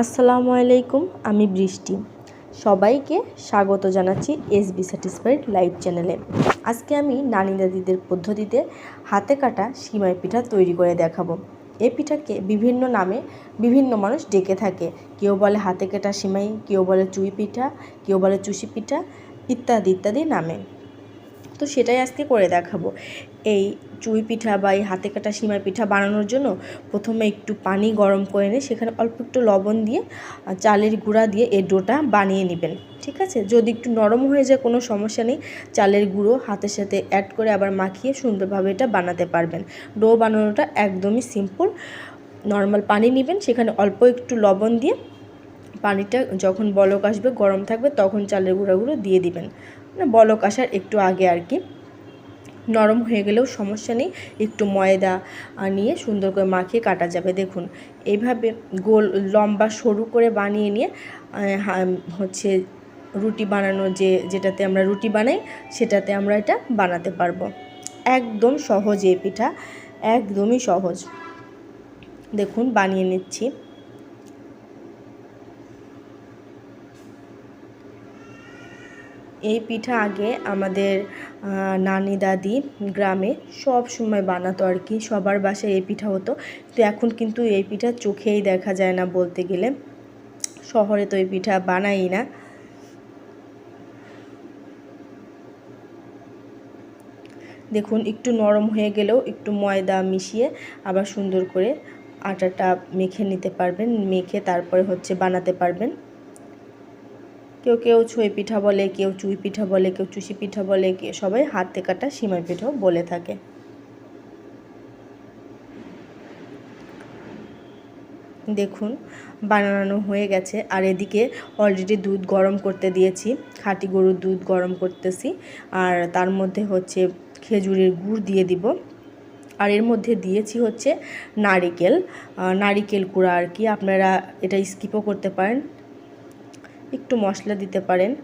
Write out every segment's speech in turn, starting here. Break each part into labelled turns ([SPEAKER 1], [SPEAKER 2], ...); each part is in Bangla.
[SPEAKER 1] আসসালামু আলাইকুম, আমি বৃষ্টি। সবাইকে স্বাগত জানাচ্ছি এস বি স্যাটিসফাইড লাইভ চ্যানেলে। আজকে আমি নানি দাদিদের পদ্ধতিতে হাতে কাটা সিমাই পিঠা তৈরি করে দেখাবো। এই পিঠাকে বিভিন্ন নামে বিভিন্ন মানুষ ডেকে থাকে। কেউ বলে হাতে কাটা সিমাই, কেউ বলে চুই পিঠা, কেউ বলে চুষি পিঠা, ইত্যাদি ইত্যাদি নামে। তো সেটাই আজকে করে দেখাবো। এই চুই পিঠা বা এই হাতে কাটা সিমাই পিঠা বানানোর জন্য প্রথমে একটু পানি গরম করে নিয়ে সেখানে অল্প একটু লবণ দিয়ে চালের গুঁড়া দিয়ে এই ডোটা বানিয়ে নেবেন, ঠিক আছে? যদি একটু নরম হয়ে যায় কোনো সমস্যা নেই, চালের গুঁড়ো হাতের সাথে অ্যাড করে আবার মাখিয়ে সুন্দরভাবে এটা বানাতে পারবেন। ডো বানানোটা একদমই সিম্পল নর্মাল পানি নেবেন, সেখানে অল্প একটু লবণ দিয়ে পানিটা যখন বলক আসবে, গরম থাকবে, তখন চালের গুঁড়াগুলো দিয়ে দিবেন। বলক আসার একটু আগে আর কি। নরম হয়ে গেলেও সমস্যা নেই, একটু ময়দা নিয়ে সুন্দর করে মাখিয়ে কাটা যাবে। দেখুন, এইভাবে গোল, লম্বা, সরু করে বানিয়ে নিয়ে হচ্ছে রুটি বানানো যে, যেটাতে আমরা রুটি বানাই, সেটাতে আমরা এটা বানাতে পারব। একদম সহজ এই পিঠা, একদমই সহজ। দেখুন, বানিয়ে নিচ্ছি। এই পিঠা আগে আমাদের নানি দাদি গ্রামে সব সময় বানাতো আর কি। সবার বাসায় এই পিঠা হতো। তো এখন কিন্তু এই পিঠা চোখেই দেখা যায় না বলতে গেলে। শহরে তো এই পিঠা বানাই না। দেখুন, একটু নরম হয়ে গেলেও একটু ময়দা মিশিয়ে আবার সুন্দর করে আটাটা মেখে নিতে পারবেন। মেখে তারপরে হচ্ছে বানাতে পারবেন। কেউ কেউ ছই পিঠা বলে, কেউ চুই পিঠা বলে, কেউ চুষি পিঠা বলে সবাই হাতে কাটা সিমাই পিঠাও বলে থাকে। দেখুন, বানানো হয়ে গেছে। আর এদিকে অলরেডি দুধ গরম করতে দিয়েছি, খাঁটি গরুর দুধ গরম করতেছি। আর তার মধ্যে হচ্ছে খেজুরের গুড় দিয়ে দিব। আর এর মধ্যে দিয়েছি হচ্ছে নারিকেল। নারিকেল কুড়া আর কি, আপনারা এটা স্কিপও করতে পারেন। একটু মশলা দিতে পারেন।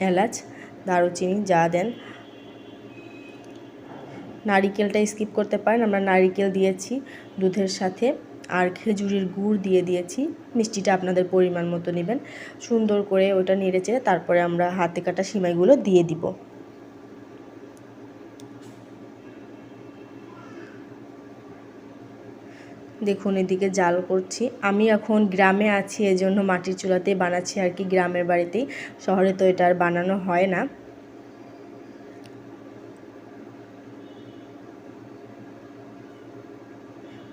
[SPEAKER 1] এলাচ, দারুচিনি যা দেন। নারিকেলটা স্কিপ করতে পারেন, আমরা নারিকেল দিয়েছি দুধের সাথে। আর খেজুরের গুড় দিয়ে দিয়েছি, মিষ্টিটা আপনাদের পরিমাণ মতো নেবেন। সুন্দর করে ওটা নেড়ে চেড়ে তারপরে আমরা হাতে কাটা সিমাইগুলো দিয়ে দিব। দেখুন, এদিকে জাল করছি। আমি এখন গ্রামে আছি, এজন্য মাটির চুলাতেই বানাচ্ছি আর কি গ্রামের বাড়িতেই। শহরে তো এটা আর বানানো হয় না।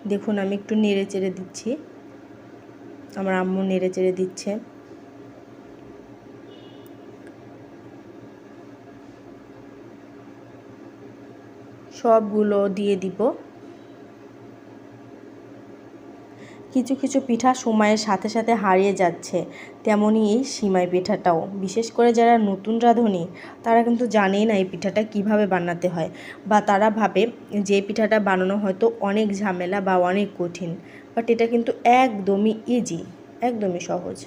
[SPEAKER 1] দেখুন, আমি একটু নেড়ে চেড়ে দিচ্ছি। আমার আম্মু নেড়ে চেড়ে দিচ্ছে। সবগুলো দিয়ে দিব। কিছু কিছু পিঠা সময়ের সাথে সাথে হারিয়ে যাচ্ছে তেমনই এই সিমাই পিঠাটাও। বিশেষ করে যারা নতুন রাঁধুনি, তারা কিন্তু জানেই না এই পিঠাটা কীভাবে বানাতে হয় বা তারা ভাবে যে পিঠাটা বানানো হয়তো অনেক ঝামেলা বা অনেক কঠিন, বাট এটা কিন্তু একদমই ইজি একদমই সহজ।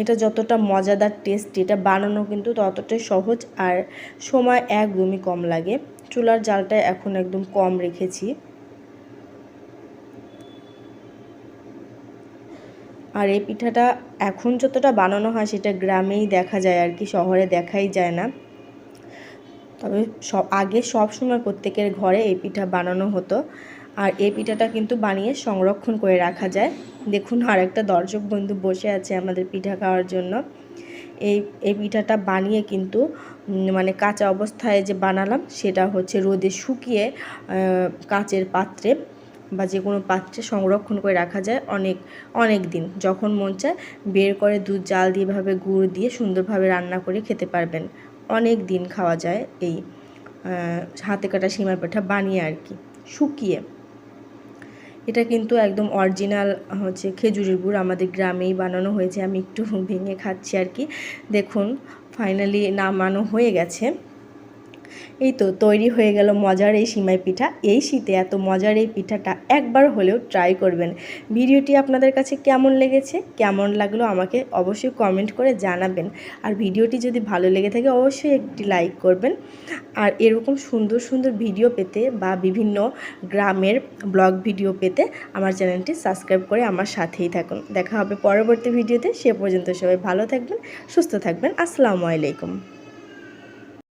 [SPEAKER 1] এটা যতটা মজাদার টেস্ট এটা বানানো কিন্তু ততটাই সহজ আর সময় একদমই কম লাগে। চুলার জালটা এখন একদম কম রেখেছি। আর এই পিঠাটা এখন যতটা বানানো হয় সেটা গ্রামেই দেখা যায় আর কি, শহরে দেখাই যায় না। তবে সব, আগে সব সময় প্রত্যেকের ঘরে এই পিঠা বানানো হতো। আর এই পিঠাটা কিন্তু বানিয়ে সংরক্ষণ করে রাখা যায়। দেখুন আর একটা দর্শক বন্ধু বসে আছে আমাদের পিঠা খাওয়ার জন্য। এই এই পিঠাটা বানিয়ে কিন্তু মানে কাঁচা অবস্থায় যে বানালাম সেটা হচ্ছে রোদে শুকিয়ে কাচের পাত্রে বা যে কোনো পাত্রে সংরক্ষণ করে রাখা যায় অনেক অনেক দিন। যখন মন চায়, বের করে দুধ, জাল দিয়ে ভাবে গুড় দিয়ে সুন্দরভাবে রান্না করে খেতে পারবেন। অনেক দিন খাওয়া যায় এই হাতে কাটা সীমা পিঠা বানিয়ে আর কি, শুকিয়ে। এটা কিন্তু একদম অরিজিনাল, হচ্ছে খেজুরের গুড়। আমাদের গ্রামেই বানানো হয়েছে, আমি একটু ভেঙে খাচ্ছি আর কি। দেখুন ফাইনালি নামানো হয়ে গেছে। এই তো তৈরি হয়ে গেল মজার এই সিমাই পিঠা। এই শীতে এত মজার এই পিঠাটা একবার হলেও ট্রাই করবেন। ভিডিওটি আপনাদের কাছে কেমন লেগেছে, কেমন লাগল আমাকে অবশ্যই কমেন্ট করে জানাবেন। আর ভিডিওটি যদি ভালো লেগে থাকে অবশ্যই একটি লাইক করবেন। আর এরকম সুন্দর সুন্দর ভিডিও পেতে বা বিভিন্ন গ্রামের ব্লগ ভিডিও পেতে আমার চ্যানেলটি সাবস্ক্রাইব করে আমার সাথেই থাকুন। দেখা হবে পরবর্তী ভিডিওতে সে পর্যন্ত সবাই ভালো থাকবেন, সুস্থ থাকবেন। আসসালামু আলাইকুম।